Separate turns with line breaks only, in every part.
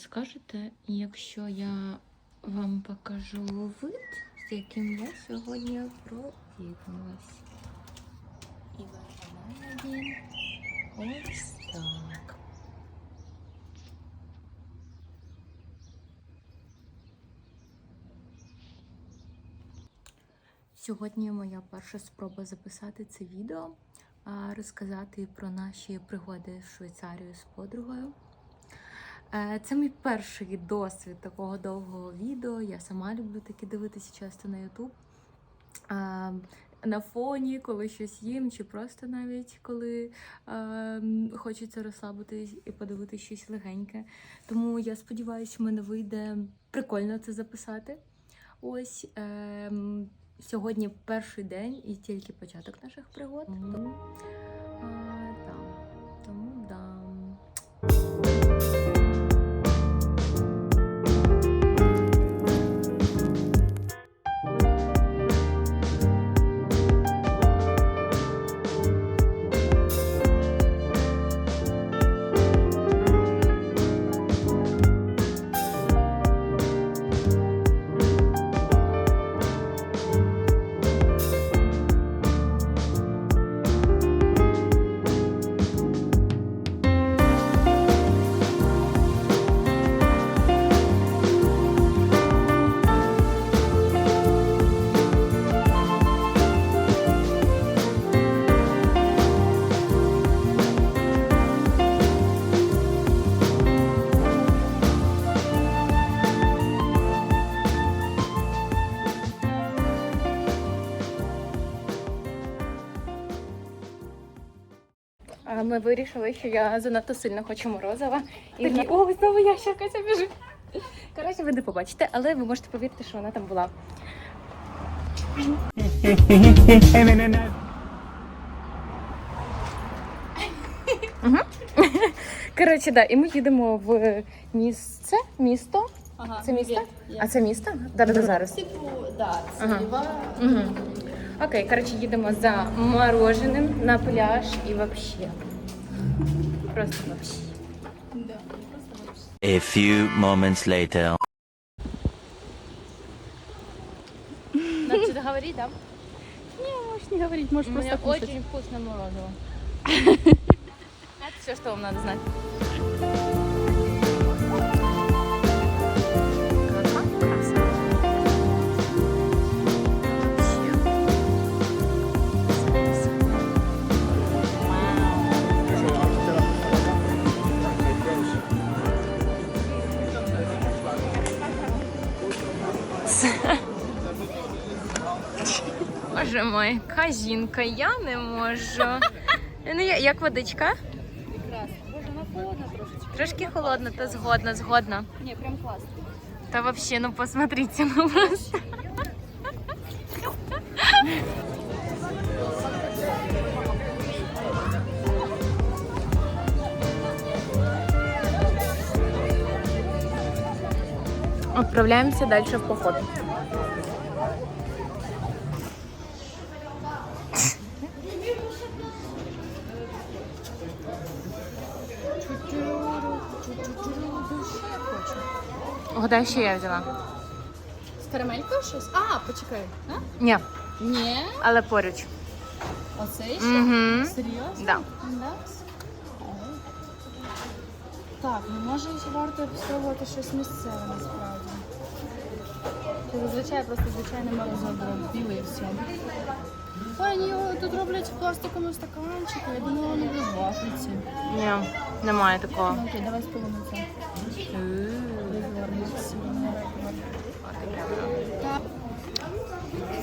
Скажете, якщо я вам покажу вид, з яким я сьогодні провіднулась? І виглядає він ось так. Сьогодні моя перша спроба записати це відео, розказати про наші пригоди в Швейцарію з подругою. Е, Це мій перший досвід такого довгого відео. Я сама люблю такі дивитися часто на YouTube. А, На фоні, коли щось їм, чи просто навіть коли е, хочеться розслабитись і подивитися щось легеньке. Тому я сподіваюся, в мене вийде прикольно це записати. Ось ем, сьогодні перший день і тільки початок наших пригод. Тому, а, Ми вирішили, що я занадто сильно хочу морозива. І такі, о, знову ящерка ця біжить. Коротше, ви не побачите, але ви можете повірити, що вона там була. Коротше, да, і ми їдемо в місце, місто.
Ага,
Це місто? А це місто? Да, да, да, зараз.
Типу, да, це. Льва.
Угу. Окей, коротше, їдемо за мороженим на пляж і вообще. Просто вообще.
Да, просто вообще.
A few moments later.
Надо что-то говорить, да?
Не, можешь не говорить, можешь
У меня
кушать.
очень вкусное мороженое. Это все, что вам надо знать. Мой, казінка, я не можу. Ну, я- як водичка?
Прекрасно. Боже, она холодно трошечки.
Трошки холодно, та згодна, згодна.
Не, прям классно.
Та вообще, ну посмотрите, ну просто. Отправляемся дальше в поход. Угадай, що я взяла?
З карамелькою щось? А, почекай. А?
Ні,
Ні.
але поруч.
Оцей ще?
Угу.
Серйозно?
Да.
Да? Так, ну може ще варто спробувати щось місцеве насправді. Це зазвичай просто звичайне морозиво беру, біле і все. Ой, ні, його тут роблять в пластиковому стаканчику. Я думала, вони будуть в Африці.
Ні, немає такого.
Ну окей, давай спробуємо це. Так.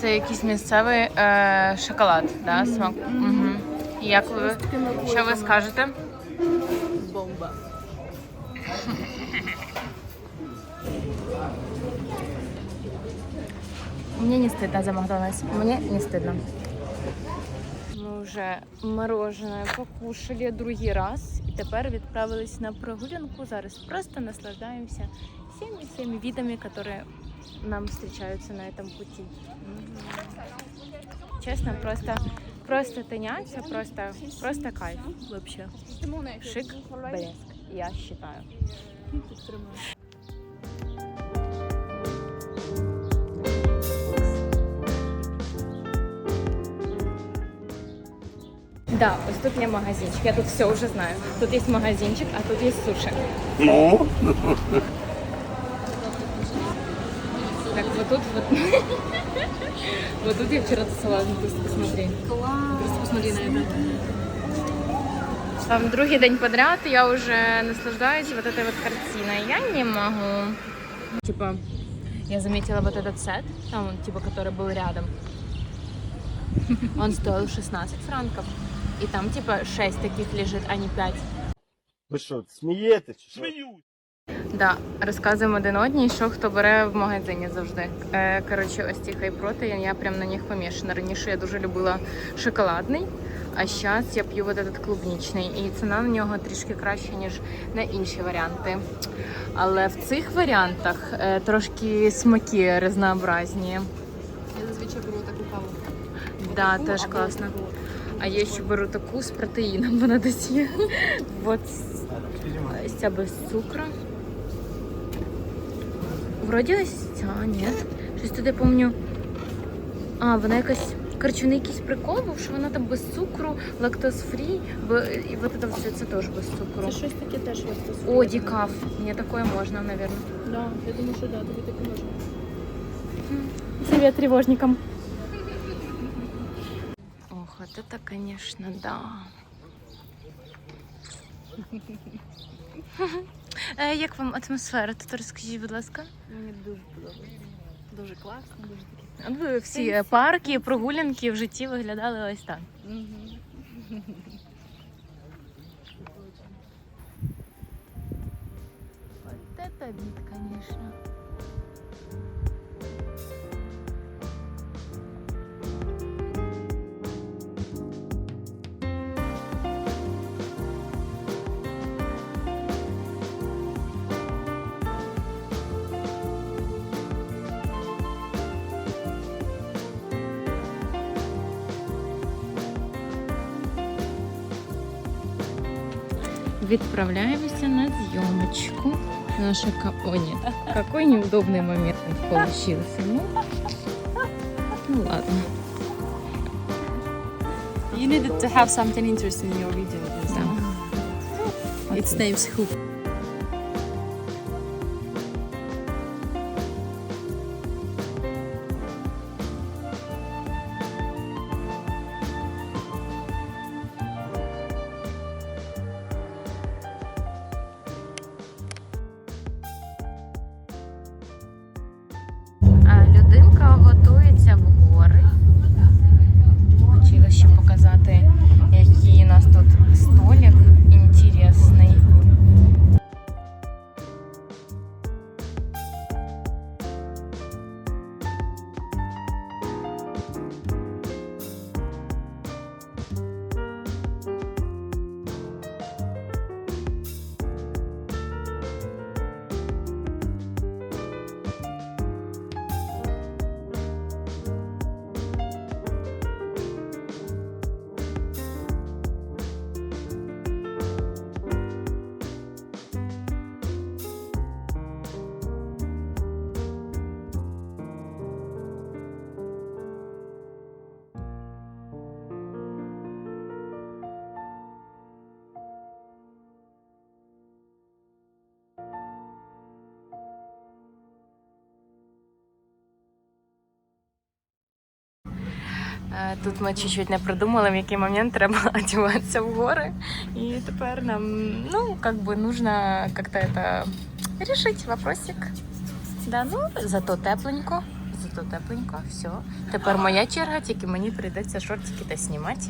Це якийсь місцевий е, шоколад, да, смак. Угу. І як ви, що ви скажете?
Бомба.
Мне не стыдно за Макдональдс. Мне не стыдно. Вже мороженое покушали другий раз і тепер відправились на прогулянку. Зараз просто наслаждаємося всеми всеми видами, які нам встречаются на этом пути. М. Честно, просто, просто тыняться, просто, просто кайф вообще. Шик, блеск, я считаю. Да, ось тут є магазинчик. Я тут все вже знаю. Тут є магазинчик, а тут є суші.
Ну,
Так, вот тут вот. Вот тут я вчера тусовалась, ну просто посмотри. Просто посмотри на это. Там другий день подряд я уже наслаждаюсь вот этой вот картиной. Я не могу. Типа, я заметила вот этот сет, там он, типа, который был рядом. Он стоил 16 франков. И там, типа, 6 таких лежит, а не 5.
ви що, смієтесь? чи що?
Да, розказуємо один одній, що хто бере в магазині завжди. Е, коротше, ось ці хайпроти, я прям на них помішана. Раніше я дуже любила шоколадний, а зараз я п'ю вот этот клубнічний. І ціна на нього трішки краща, ніж на інші варіанти. Але в цих варіантах е, трошки смаки різнообразні.
Я зазвичай беру таку каву.
Да, теж класно. А я ще беру таку з протеїном, вона десь є. Вот ось ця без цукру. Вроді ось ця, ні. Щось тут я пам'ятаю. А, вона якась. Коротше, неї якийсь прикол був, що вона там без цукру, лактоз фрі, і от це все це теж без цукру.
Це щось таке теж стосується.
О, дікаф. Мені такое можна, мабуть.
Да, я думаю, що да, тобі таке можна.
Привет тревожникам. Вот это, конечно, да. Е, Як вам атмосфера? Тут розкажіть, будь ласка.
Мені дуже подобається. Дуже класно, дуже таке.
От ви всі парки, прогулянки в житті виглядали ось так. Вот это вид, конечно. Відправляємося на зйомочку. Наша ка... О, нет. Какой неудобный момент получился. Ну, ну ладно.
You needed to have something interesting in your video. Its name's Hoop.
Людинка готується в гори. Хотіла ще показати, Тут ми чуть-чуть не придумали, в який момент треба одягатися в гори. І тепер нам, ну, как бы нужно как-то это решить вопросик. Да, ну, зато тепленько. Зато тепленько, все. Тепер моя черга, тільки мені прийдеться шортики та знімати.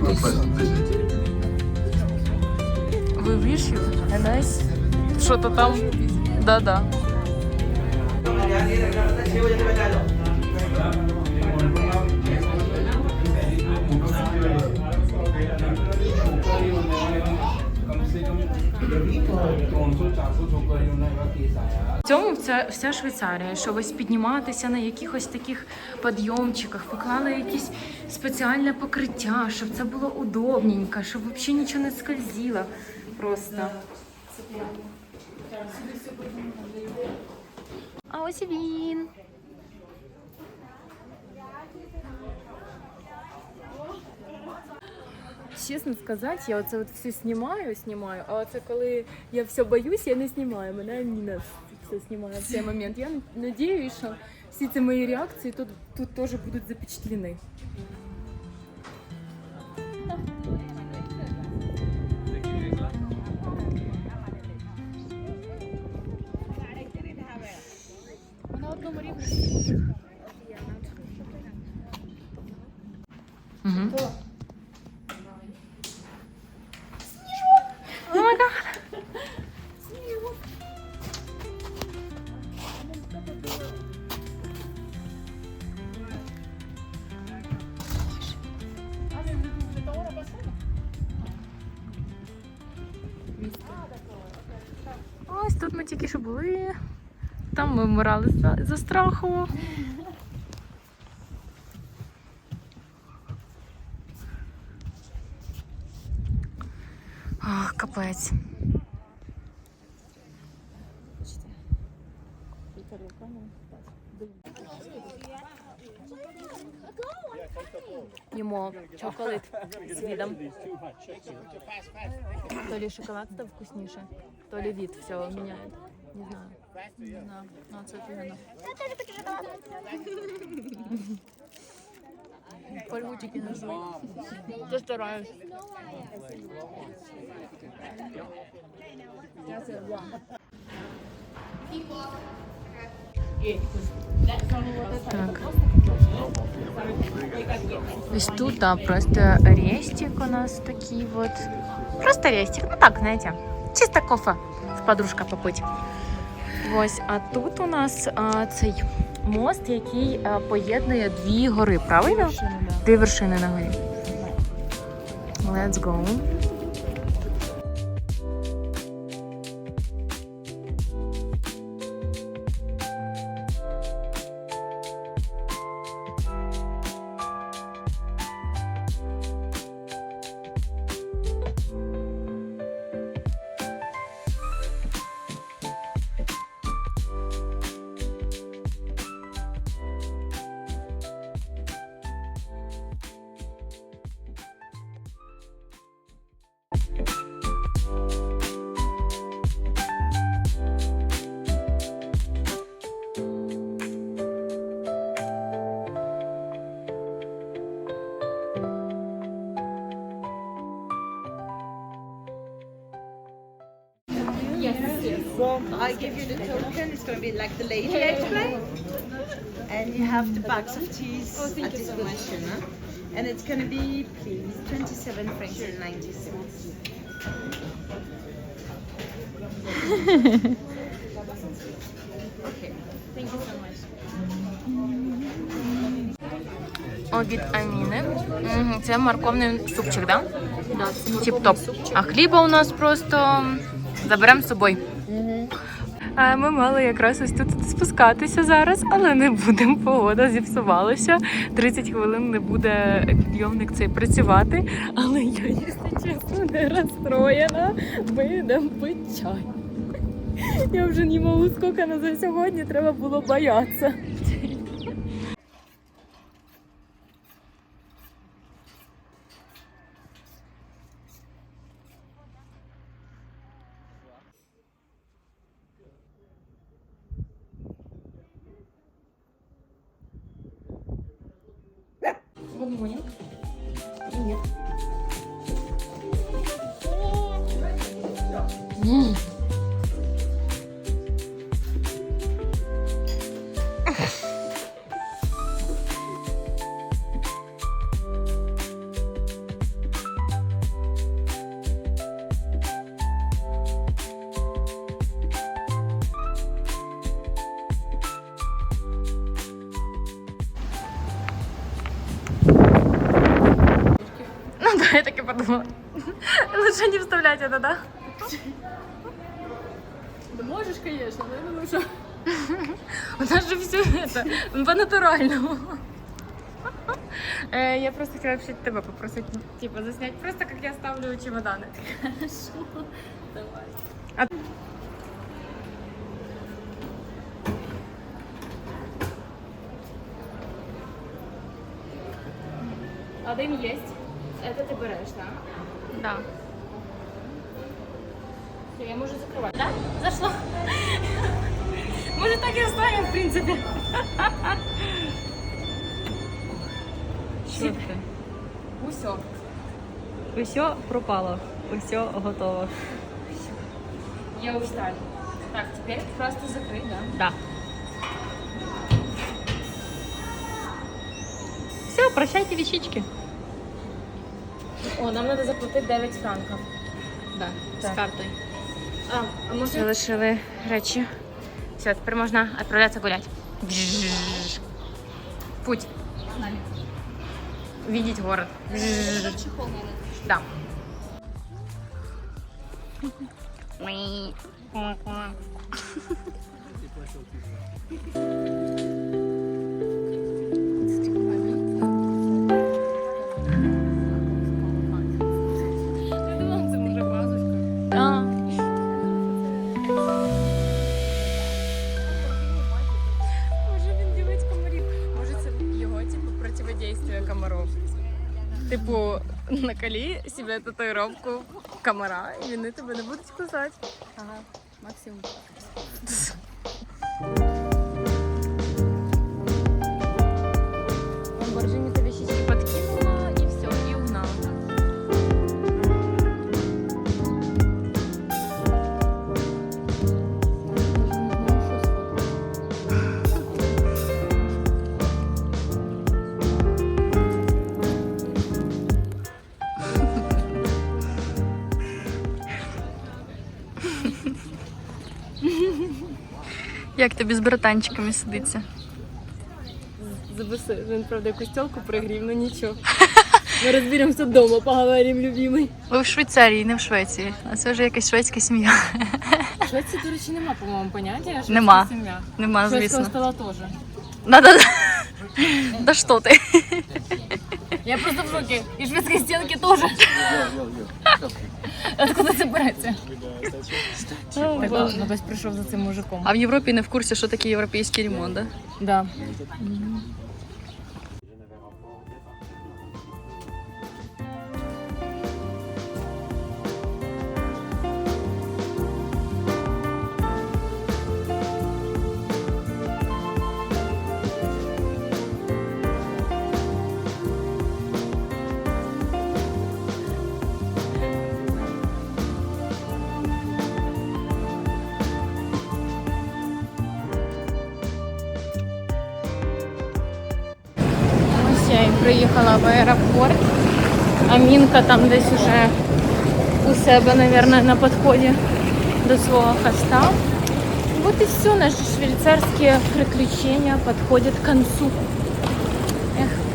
We wish you a pleasant visit.
Ви wish you a nice... Что-то там? Да-да. В цьому вся, вся Швейцарія, що ось підніматися на якихось таких підйомчиках, поклали якісь спеціальне покриття, щоб це було удобненько, щоб взагалі нічого не скользило. Просто. А ось і він. Чесно сказати, я оце от все знімаю, знімаю, а це коли я все боюсь, я не знімаю. Мене Ніна все знімає в цей момент. Я надіюсь, що всі ці мої реакції тут, тут теж будуть запечатлені.
Тільки що були. Там ми вмирали за, за страху. Їмо чоколад з відом. То ли шоколад став вкусніше, то ли від все міняє. Не знаю. Не знаю. Ну, це фігано. Польву тільки не. Я стараюсь. Так. Ось тут, да, просто рестик у нас такий вот. Просто рестик, ну так, знаете, чисто кофе з подружкою попить. Ось, а тут у нас а, цей мост, який а, поєднує дві гори, правильно? Дві вершини на горі. Let's go.
I give you the token. It's going to be like the lady explained. And you have the bags of teas at disposition. Huh? And it's going to be, please, 27 francs and 90 cents. okay. Thank you so much.
Обід Аміни. Це морковний супчик, да? Тіп-топ. А хліба у нас просто заберемо з собою. Ми мали якраз ось тут спускатися зараз, але не будемо. Погода зіпсувалася. 30 хвилин не буде підйомник цей працювати. Але я, якщо чесно, не розстроєна. Будемо йдемо чай. Я вже не можу скільки на за сьогодні треба було боятися. Morning. Я таки подумала. Лучше не вставлять это, да?
Да можеш, звісно, але я думаю, що
У нас же все это по-натуральному. Е, Я просто хотела вообще тебе попросить, типа, заснять просто, как я ставлю чемоданы.
давай. Один є. Це Ти береш, так?
Да.
Все, я можу закривати.
Да? Зашло. Может, так и оставим, в принципе.
Що ти?
Усьо.
Усьо пропало. Усьо готово.
Я устала. Так, теперь просто закрыть, да?
Да. Все, прощайте вещички.
О, нам треба заплатити 9 франків.
Да,
Так.
з картою.
А, а може...
Залишили речі. Все, тепер можна відправлятися гуляти. Путь. Видеть город. Да. А. противодействие комаров. Типу, накалі себе татуїровку комара, і вони тебе не будуть кусати.
Ага, максимум.
Як тобі з братанчиками сидиться?
Забуси, він, правда, якусь тілку пригрів, ну нічого. Ми розберемося вдома, поговоримо, любимий.
Ви в Швейцарії, не в Швеції. А це вже якась шведська сім'я.
В Швеції, до речі, нема, по-моєму, поняття. шведська
Нема.
сім'я.
Нема,
Шведського
звісно.
стола теж.
Да-да-да. Да що ти?
Я просто в шоке. И шведской стенки тоже. Откуда це береться? Так, хтось прийшов за цим мужиком.
А в Європі не в курсі, що таке європейський ремонт, да?
Да.
Приїхала в аеропорт. Амінка там десь уже у себе, мабуть, на підході до свого хоста. Вот и все, наши швейцарские приключения подходят к концу. Эх.